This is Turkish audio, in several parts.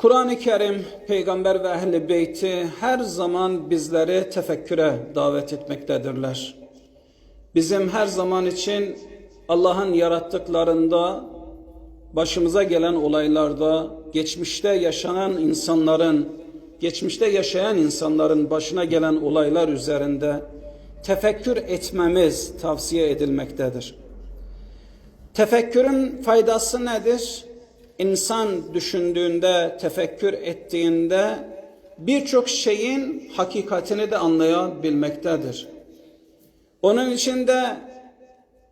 Kur'an-ı Kerim, peygamber ve ehli beyti her zaman bizleri tefekküre davet etmektedirler. Bizim her zaman için Allah'ın yarattıklarında, başımıza gelen olaylarda, geçmişte yaşanan insanların, geçmişte yaşayan insanların başına gelen olaylar üzerinde tefekkür etmemiz tavsiye edilmektedir. Tefekkürün faydası nedir? İnsan düşündüğünde, tefekkür ettiğinde birçok şeyin hakikatini de anlayabilmektedir. Onun için de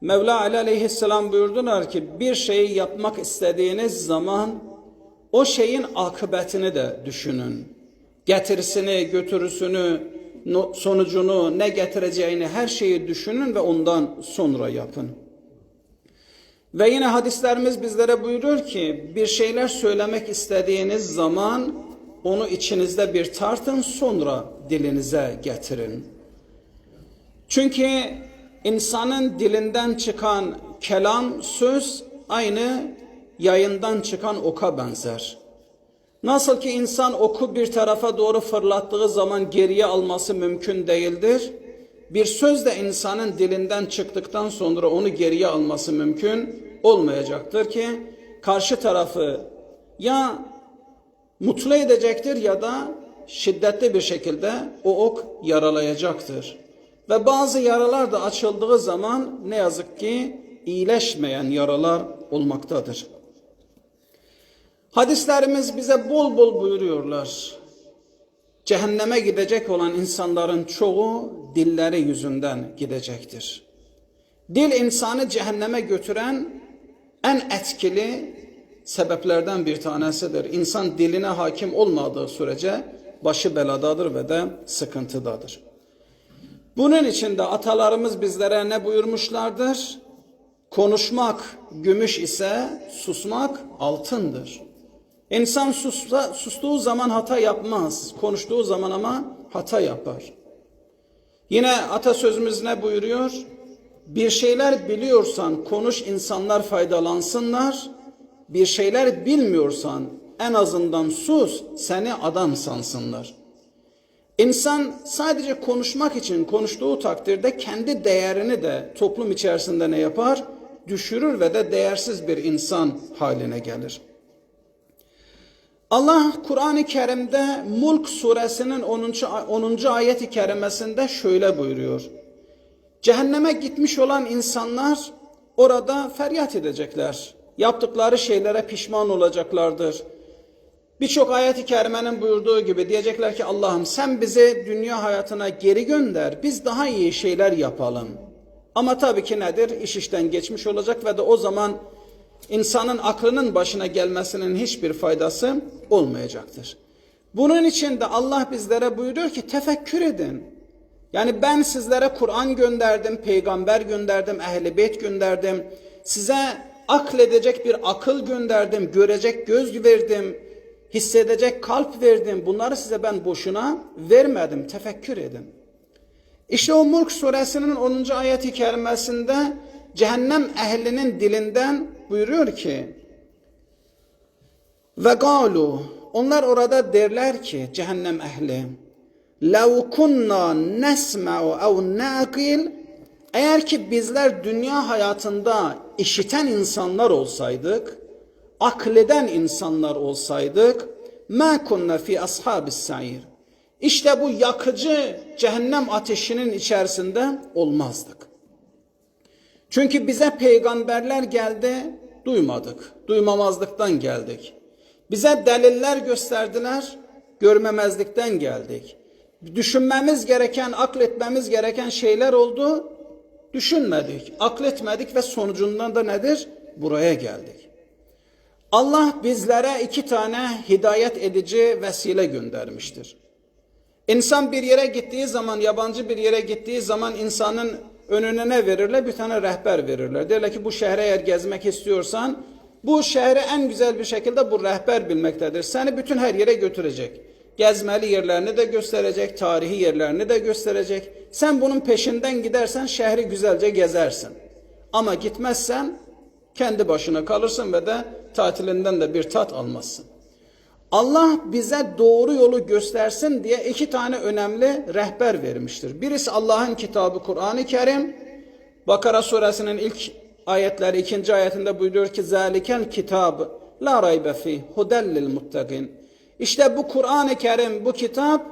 Mevla Ali aleyhisselam buyurdular ki bir şeyi yapmak istediğiniz zaman o şeyin akıbetini de düşünün. Getirisini, götürüsünü, sonucunu, ne getireceğini her şeyi düşünün ve ondan sonra yapın. Ve yine hadislerimiz bizlere buyurur ki bir şeyler söylemek istediğiniz zaman onu içinizde bir tartın sonra dilinize getirin. Çünkü insanın dilinden çıkan kelam, söz aynı yayından çıkan oka benzer. Nasıl ki insan oku bir tarafa doğru fırlattığı zaman geriye alması mümkün değildir. Bir söz de insanın dilinden çıktıktan sonra onu geriye alması mümkün olmayacaktır ki karşı tarafı ya mutlu edecektir ya da şiddetli bir şekilde o ok yaralayacaktır. Ve bazı yaralar da açıldığı zaman ne yazık ki iyileşmeyen yaralar olmaktadır. Hadislerimiz bize bol bol buyuruyorlar. Cehenneme gidecek olan insanların çoğu dilleri yüzünden gidecektir. Dil insanı cehenneme götüren en etkili sebeplerden bir tanesidir. İnsan diline hakim olmadığı sürece başı beladadır ve de sıkıntıdadır. Bunun için de atalarımız bizlere ne buyurmuşlardır? Konuşmak gümüş ise susmak altındır. İnsan susta, sustuğu zaman hata yapmaz. Konuştuğu zaman ama hata yapar. Yine atasözümüz ne buyuruyor? Bir şeyler biliyorsan konuş insanlar faydalansınlar. Bir şeyler bilmiyorsan en azından sus seni adam sansınlar. İnsan sadece konuşmak için konuştuğu takdirde kendi değerini de toplum içerisinde ne yapar? Düşürür ve de değersiz bir insan haline gelir. Allah Kur'an-ı Kerim'de Mulk suresinin 10. 10. ayet-i kerimesinde şöyle buyuruyor. Cehenneme gitmiş olan insanlar orada feryat edecekler. Yaptıkları şeylere pişman olacaklardır. Birçok ayet-i kerimenin buyurduğu gibi diyecekler ki Allah'ım sen bizi dünya hayatına geri gönder. Biz daha iyi şeyler yapalım. Ama tabii ki nedir? İş işten geçmiş olacak ve de o zaman insanın aklının başına gelmesinin hiçbir faydası olmayacaktır. Bunun için de Allah bizlere buyuruyor ki tefekkür edin. Yani ben sizlere Kur'an gönderdim, peygamber gönderdim, ehli beyt gönderdim. Size akledecek bir akıl gönderdim, görecek göz verdim, hissedecek kalp verdim. Bunları size ben boşuna vermedim. Tefekkür edin. İşte o Mulk suresinin 10. ayeti kerimesinde cehennem ehlinin dilinden buyuruyor ki ve galu onlar orada derler ki cehennem ehli lev kunna nesma'u ev naqil eğer ki bizler dünya hayatında işiten insanlar olsaydık akleden insanlar olsaydık ma kunna fi ashabis sair işte bu yakıcı cehennem ateşinin içerisinde olmazdık. Çünkü bize peygamberler geldi, duymadık. Duymamazlıktan geldik. Bize deliller gösterdiler, görmemezlikten geldik. Düşünmemiz gereken, akletmemiz gereken şeyler oldu, düşünmedik, akletmedik ve sonucundan da nedir? Buraya geldik. Allah bizlere iki tane hidayet edici vesile göndermiştir. İnsan bir yere gittiği zaman, yabancı bir yere gittiği zaman insanın önüne ne verirler? Bir tane rehber verirler. Derler ki bu şehre eğer gezmek istiyorsan bu şehri en güzel bir şekilde bu rehber bilmektedir. Seni bütün her yere götürecek. Gezmeli yerlerini de gösterecek, tarihi yerlerini de gösterecek. Sen bunun peşinden gidersen şehri güzelce gezersin. Ama gitmezsen kendi başına kalırsın ve de tatilinden de bir tat almazsın. Allah bize doğru yolu göstersin diye iki tane önemli rehber vermiştir. Birisi Allah'ın kitabı Kur'an-ı Kerim. Bakara suresinin ilk ayetleri ikinci ayetinde buyuruyor ki zalikel kitab la raybe fi hudellil muttaqin. İşte bu Kur'an-ı Kerim bu kitap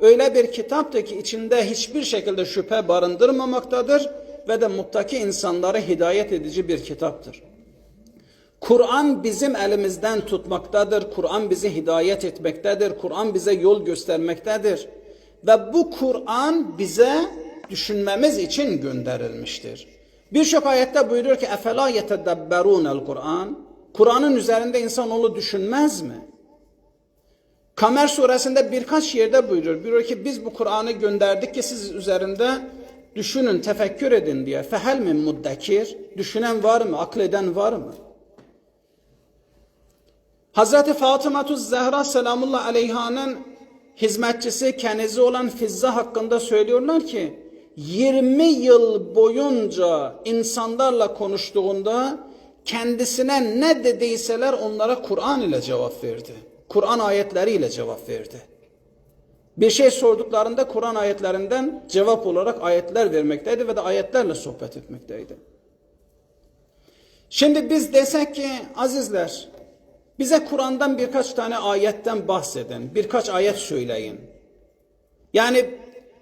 öyle bir kitaptır ki içinde hiçbir şekilde şüphe barındırmamaktadır ve de muttaki insanlara hidayet edici bir kitaptır. Kur'an bizim elimizden tutmaktadır. Kur'an bizi hidayet etmektedir. Kur'an bize yol göstermektedir. Ve bu Kur'an bize düşünmemiz için gönderilmiştir. Birçok ayette buyuruyor ki efela yetedebberunel Kur'an. Kur'an'ın üzerinde insanoğlu düşünmez mi? Kamer suresinde birkaç yerde buyuruyor. Buyuruyor ki biz bu Kur'an'ı gönderdik ki siz üzerinde düşünün, tefekkür edin diye. Fehel min muddekir? Düşünen var mı? Akleden var mı? Hazreti Fatıma Zehra selamullah aleyhanın hizmetçisi kenizi olan Fizza hakkında söylüyorlar ki 20 yıl boyunca insanlarla konuştuğunda kendisine ne dediyseler onlara Kur'an ile cevap verdi. Kur'an ayetleriyle cevap verdi. Bir şey sorduklarında Kur'an ayetlerinden cevap olarak ayetler vermekteydi ve de ayetlerle sohbet etmekteydi. Şimdi biz desek ki azizler bize Kur'an'dan birkaç tane ayetten bahsedin. Birkaç ayet söyleyin. Yani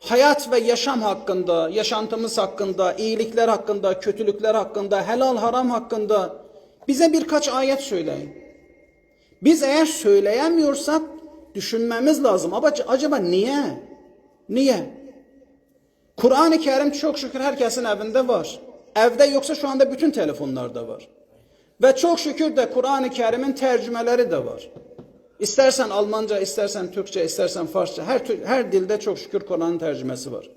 hayat ve yaşam hakkında, yaşantımız hakkında, iyilikler hakkında, kötülükler hakkında, helal haram hakkında bize birkaç ayet söyleyin. Biz eğer söyleyemiyorsak düşünmemiz lazım. Ama acaba niye? Niye? Kur'an-ı Kerim çok şükür herkesin evinde var. Evde yoksa şu anda bütün telefonlarda var. Ve çok şükür de Kur'an-ı Kerim'in tercümeleri de var. İstersen Almanca, istersen Türkçe, istersen Farsça, her, her dilde çok şükür Kur'an'ın tercümesi var.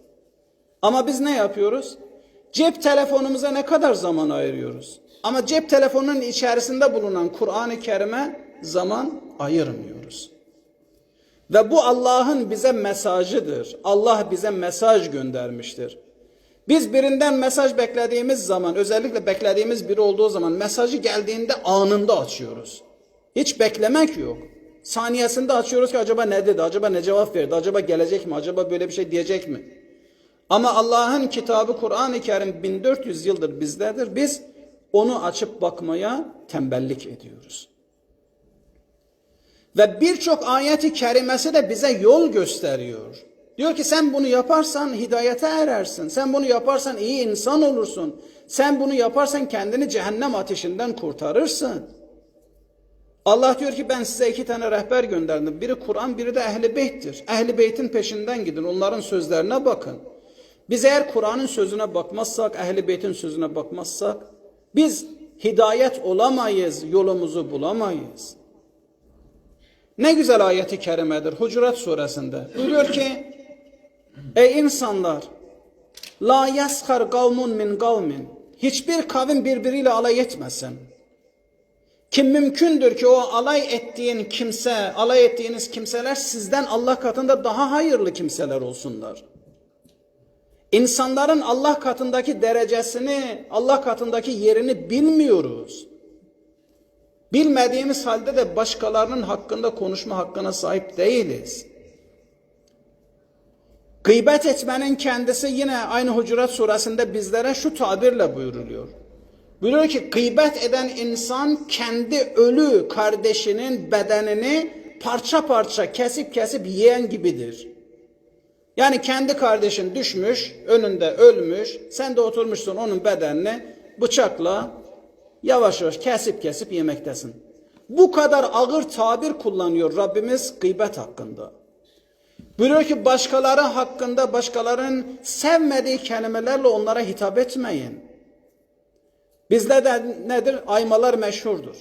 Ama biz ne yapıyoruz? Cep telefonumuza ne kadar zaman ayırıyoruz? Ama cep telefonunun içerisinde bulunan Kur'an-ı Kerim'e zaman ayırmıyoruz. Ve bu Allah'ın bize mesajıdır. Allah bize mesaj göndermiştir. Biz birinden mesaj beklediğimiz zaman, özellikle beklediğimiz biri olduğu zaman mesajı geldiğinde anında açıyoruz. Hiç beklemek yok. Saniyesinde açıyoruz ki acaba ne dedi, acaba ne cevap verdi, acaba gelecek mi, acaba böyle bir şey diyecek mi? Ama Allah'ın kitabı Kur'an-ı Kerim 1400 yıldır bizdedir. Biz onu açıp bakmaya tembellik ediyoruz. Ve birçok ayeti kerimesi de bize yol gösteriyor. Diyor ki sen bunu yaparsan hidayete erersin. Sen bunu yaparsan iyi insan olursun. Sen bunu yaparsan kendini cehennem ateşinden kurtarırsın. Allah diyor ki ben size iki tane rehber gönderdim. Biri Kur'an, biri de Ehli Beyt'tir. Ehli Beyt'in peşinden gidin. Onların sözlerine bakın. Biz eğer Kur'an'ın sözüne bakmazsak, Ehli Beyt'in sözüne bakmazsak biz hidayet olamayız, yolumuzu bulamayız. Ne güzel ayeti kerimedir Hucurat suresinde. Buyuruyor ki Ey insanlar la yaskar kavmun min kavmin hiçbir kavim birbiriyle alay etmesin. Kim mümkündür ki o alay ettiğin kimse, alay ettiğiniz kimseler sizden Allah katında daha hayırlı kimseler olsunlar. İnsanların Allah katındaki derecesini, Allah katındaki yerini bilmiyoruz. Bilmediğimiz halde de başkalarının hakkında konuşma hakkına sahip değiliz. Gıybet etmenin kendisi yine aynı Hucurat suresinde bizlere şu tabirle buyuruluyor. Buyuruyor ki gıybet eden insan kendi ölü kardeşinin bedenini parça parça kesip kesip yiyen gibidir. Yani kendi kardeşin düşmüş, önünde ölmüş, sen de oturmuşsun onun bedenini bıçakla yavaş yavaş kesip kesip yemektesin. Bu kadar ağır tabir kullanıyor Rabbimiz gıybet hakkında. Buyuruyor ki başkaları hakkında başkalarının sevmediği kelimelerle onlara hitap etmeyin. Bizde de nedir? Aymalar meşhurdur.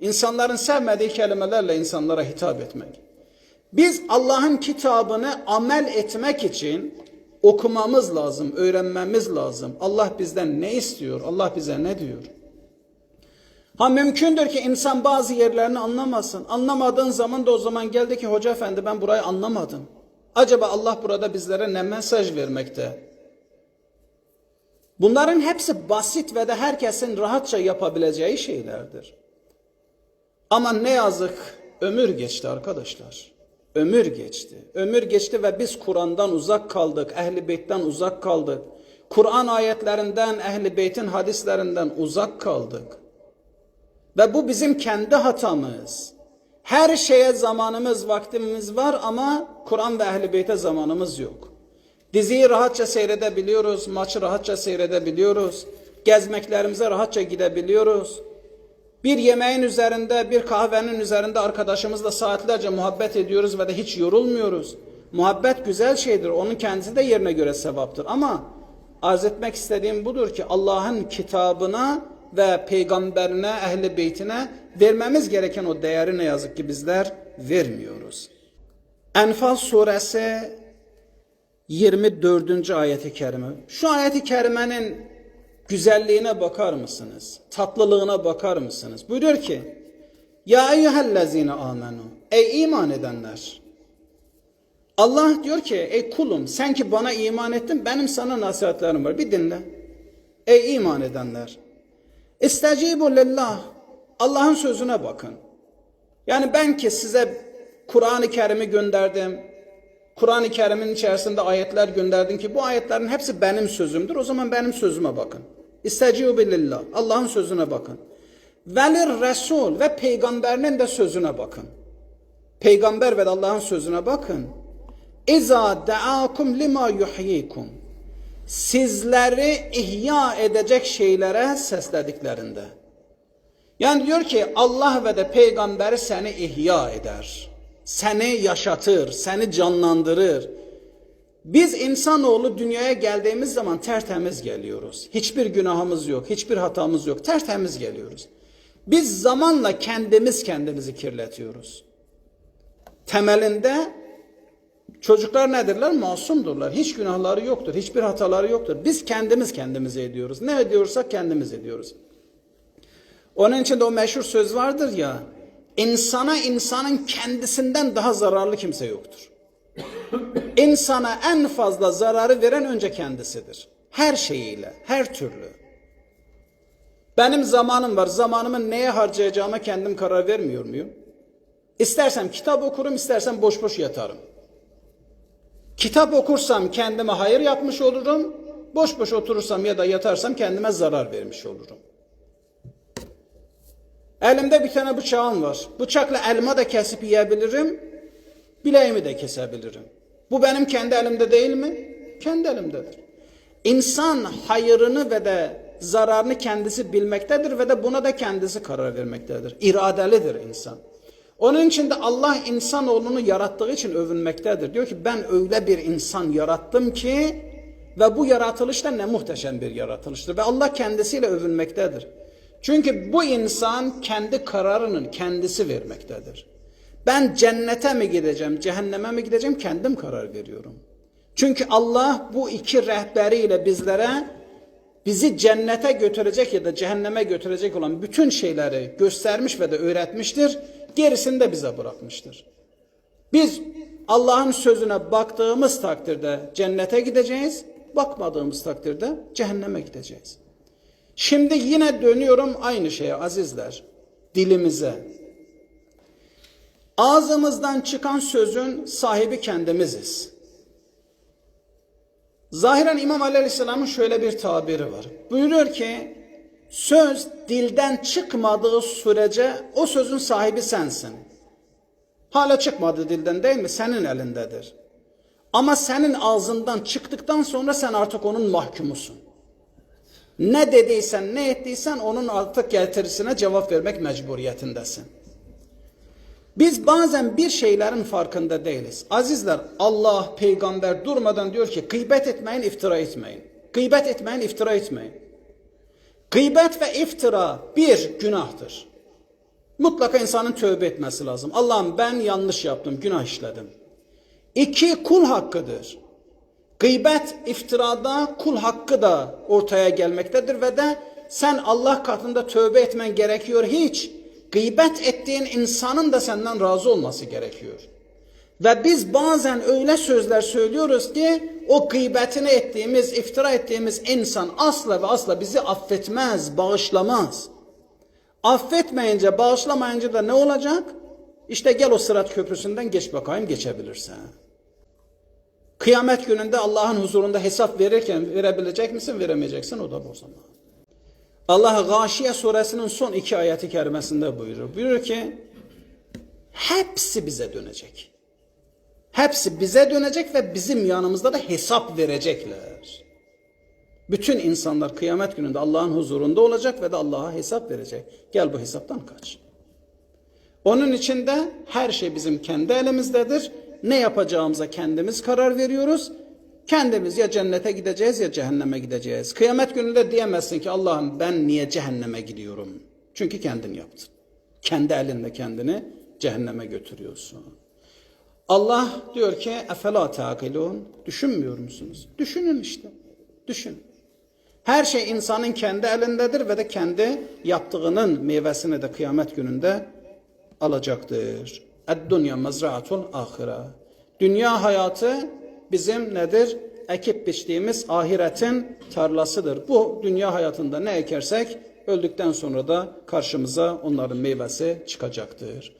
İnsanların sevmediği kelimelerle insanlara hitap etmek. Biz Allah'ın kitabını amel etmek için okumamız lazım, öğrenmemiz lazım. Allah bizden ne istiyor? Allah bize ne diyor? Ha mümkündür ki insan bazı yerlerini anlamasın. Anlamadığın zaman da o zaman geldi ki hoca efendi ben burayı anlamadım. Acaba Allah burada bizlere ne mesaj vermekte? Bunların hepsi basit ve de herkesin rahatça yapabileceği şeylerdir. Ama ne yazık Ömür geçti arkadaşlar. Ömür geçti. Ömür geçti ve biz Kur'an'dan uzak kaldık. Ehli Beyt'ten uzak kaldık. Kur'an ayetlerinden, Ehli Beyt'in hadislerinden uzak kaldık. Ve bu bizim kendi hatamız. Her şeye zamanımız, vaktimiz var ama Kur'an ve Ehl-i Beyt'e zamanımız yok. Diziyi rahatça seyredebiliyoruz, maçı rahatça seyredebiliyoruz, gezmeklerimize rahatça gidebiliyoruz. Bir yemeğin üzerinde, bir kahvenin üzerinde arkadaşımızla saatlerce muhabbet ediyoruz ve de hiç yorulmuyoruz. Muhabbet güzel şeydir, onun kendisi de yerine göre sevaptır. Ama arz etmek istediğim budur ki Allah'ın kitabına ve peygamberine, ehli beytine vermemiz gereken o değeri ne yazık ki bizler vermiyoruz. Enfal suresi 24. ayeti kerime. Şu ayeti kerimenin güzelliğine bakar mısınız? Tatlılığına bakar mısınız? Buyuruyor ki Ya eyyühellezine amenu Ey iman edenler Allah diyor ki ey kulum sen ki bana iman ettin benim sana nasihatlerim var bir dinle. Ey iman edenler İstecibu lillah Allah'ın sözüne bakın. Yani ben ki size Kur'an-ı Kerim'i gönderdim. Kur'an-ı Kerim'in içerisinde ayetler gönderdim ki bu ayetlerin hepsi benim sözümdür. O zaman benim sözüme bakın. İstecibu lillah Allah'ın sözüne bakın. Velir Resul ve peygamberinin de sözüne bakın. Peygamber ve Allah'ın sözüne bakın. İza da'akum lima yuhyikum sizleri ihya edecek şeylere seslediklerinde. Yani diyor ki Allah ve de peygamberi seni ihya eder. Seni yaşatır, seni canlandırır. Biz insanoğlu dünyaya geldiğimiz zaman tertemiz geliyoruz. Hiçbir günahımız yok, hiçbir hatamız yok. Tertemiz geliyoruz. Biz zamanla kendimiz kendimizi kirletiyoruz. Temelinde Çocuklar nedirler? Masumdurlar. Hiç günahları yoktur. Hiçbir hataları yoktur. Biz kendimiz kendimize ediyoruz. Ne ediyorsak kendimiz ediyoruz. Onun için de o meşhur söz vardır ya. İnsana insanın kendisinden daha zararlı kimse yoktur. İnsana en fazla zararı veren önce kendisidir. Her şeyiyle, her türlü. Benim zamanım var. Zamanımı neye harcayacağıma kendim karar vermiyor muyum? İstersem kitap okurum, istersem boş boş yatarım. Kitap okursam kendime hayır yapmış olurum. Boş boş oturursam ya da yatarsam kendime zarar vermiş olurum. Elimde bir tane bıçağım var. Bıçakla elma da kesip yiyebilirim. Bileğimi de kesebilirim. Bu benim kendi elimde değil mi? Kendi elimdedir. İnsan hayırını ve de zararını kendisi bilmektedir ve de buna da kendisi karar vermektedir. İradelidir insan. Onun için de Allah insanoğlunu yarattığı için övünmektedir. Diyor ki ben öyle bir insan yarattım ki ve bu yaratılış da ne muhteşem bir yaratılıştır. Ve Allah kendisiyle övünmektedir. Çünkü bu insan kendi kararının kendisi vermektedir. Ben cennete mi gideceğim, cehenneme mi gideceğim kendim karar veriyorum. Çünkü Allah bu iki rehberiyle bizlere bizi cennete götürecek ya da cehenneme götürecek olan bütün şeyleri göstermiş ve de öğretmiştir. Gerisini de bize bırakmıştır. Biz Allah'ın sözüne baktığımız takdirde cennete gideceğiz, bakmadığımız takdirde cehenneme gideceğiz. Şimdi yine dönüyorum aynı şeye azizler, dilimize. Ağzımızdan çıkan sözün sahibi kendimiziz. Zahiren İmam Aleyhisselam'ın şöyle bir tabiri var. Buyuruyor ki söz dilden çıkmadığı sürece o sözün sahibi sensin. Hala çıkmadı dilden değil mi? Senin elindedir. Ama senin ağzından çıktıktan sonra sen artık onun mahkumusun. Ne dediysen, ne ettiysen onun artık getirisine cevap vermek mecburiyetindesin. Biz bazen bir şeylerin farkında değiliz. Azizler Allah peygamber durmadan diyor ki gıybet etmeyin iftira etmeyin. Gıybet etmeyin iftira etmeyin. Gıybet ve iftira bir günahtır. Mutlaka insanın tövbe etmesi lazım. Allah'ım ben yanlış yaptım, günah işledim. İki kul hakkıdır. Gıybet, iftirada kul hakkı da ortaya gelmektedir ve de sen Allah katında tövbe etmen gerekiyor hiç gıybet ettiğin insanın da senden razı olması gerekiyor. Ve biz bazen öyle sözler söylüyoruz ki o gıybetini ettiğimiz, iftira ettiğimiz insan asla ve asla bizi affetmez, bağışlamaz. Affetmeyince, bağışlamayınca da ne olacak? İşte gel o sırat köprüsünden geç bakayım geçebilirsen. Kıyamet gününde Allah'ın huzurunda hesap verirken verebilecek misin veremeyeceksin o da o zaman. Allah Gâşiye suresinin son iki ayeti kerimesinde buyurur. Buyurur ki hepsi bize dönecek. Hepsi bize dönecek ve bizim yanımızda da hesap verecekler. Bütün insanlar kıyamet gününde Allah'ın huzurunda olacak ve de Allah'a hesap verecek. Gel bu hesaptan kaç. Onun için de her şey bizim kendi elimizdedir. Ne yapacağımıza kendimiz karar veriyoruz. Kendimiz ya cennete gideceğiz ya cehenneme gideceğiz. Kıyamet gününde diyemezsin ki Allah'ım ben niye cehenneme gidiyorum? Çünkü kendin yaptın. Kendi elinle kendini cehenneme götürüyorsun. Allah diyor ki efela taqilun düşünmüyor musunuz? Düşünün işte. Düşün. Her şey insanın kendi elindedir ve de kendi yaptığının meyvesini de kıyamet gününde alacaktır. Ed-dünya mezraatul ahire. Dünya hayatı bizim nedir? Ekip biçtiğimiz ahiretin tarlasıdır. Bu dünya hayatında ne ekersek öldükten sonra da karşımıza onların meyvesi çıkacaktır.